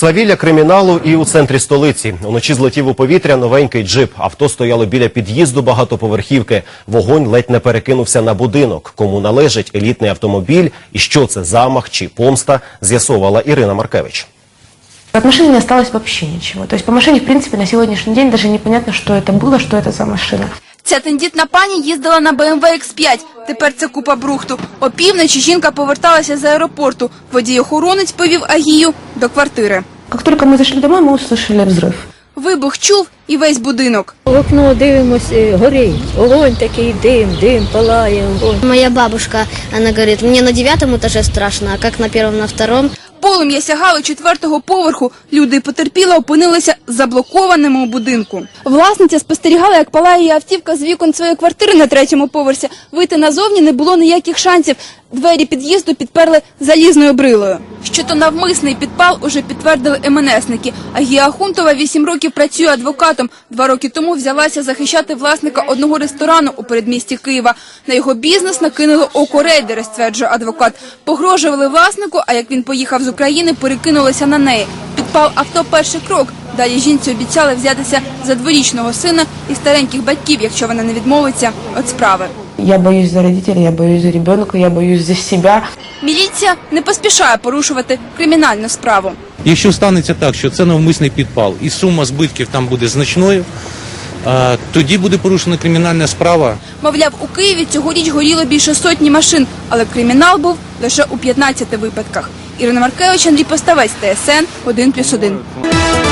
Свавілля криміналу і у центрі столиці. Уночі злетів у повітря новенький джип. Авто стояло біля під'їзду багатоповерхівки. Вогонь ледь не перекинувся на будинок. Кому належить елітний автомобіль і що це замах чи помста, з'ясовувала Ірина Маркевич. От машины не осталось вообще ничего. То есть по машине, в принципе, на сегодняшний день даже непонятно, что это было, что это за машина. Ця тендітна пані їздила на BMW X5. Тепер це купа брухту. Опівночі жінка поверталася з аеропорту. Водій-охоронець повів Агію до квартири. Как только мы зашли домой, мы услышали взрыв. Вибух чув і весь будинок. В окно дивимося, е, горить. Огонь такий, дим, дим, палає, огонь. Моя бабушка, она говорит, мне на девятом этаже страшно, а как на первом, на втором? Полум'я сягало четвертого поверху. Люди потерпіла опинилися заблокованими у будинку. Власниця спостерігала, як палає її автівка з вікон своєї квартири на третьому поверсі. Вийти назовні не було ніяких шансів. Двері під'їзду підперли залізною брилою. Що то навмисний підпал уже підтвердили МНСники. Агія Ахунтова вісім років працює адвокатом. Два роки тому взялася захищати власника одного ресторану у передмісті Києва. На його бізнес накинули око рейдери, стверджує адвокат. Погрожували власнику, а як він поїхав з України, перекинулися на неї. Підпал авто перший крок. Далі жінці обіцяли взятися за дворічного сина і стареньких батьків, якщо вона не відмовиться від справи. Я боюсь за родителей, я боюсь за ребенка, я боюсь за себя. Міліція не поспішає порушувати кримінальну справу. Якщо станеться так, що це навмисний підпал і сума збитків там буде значною, тоді буде порушена кримінальна справа. Мовляв, у Києві цьогоріч горіло більше сотні машин, але кримінал був лише у 15 випадках. Ірина Маркевич, Андрій Поставець, ТСН 1+,1.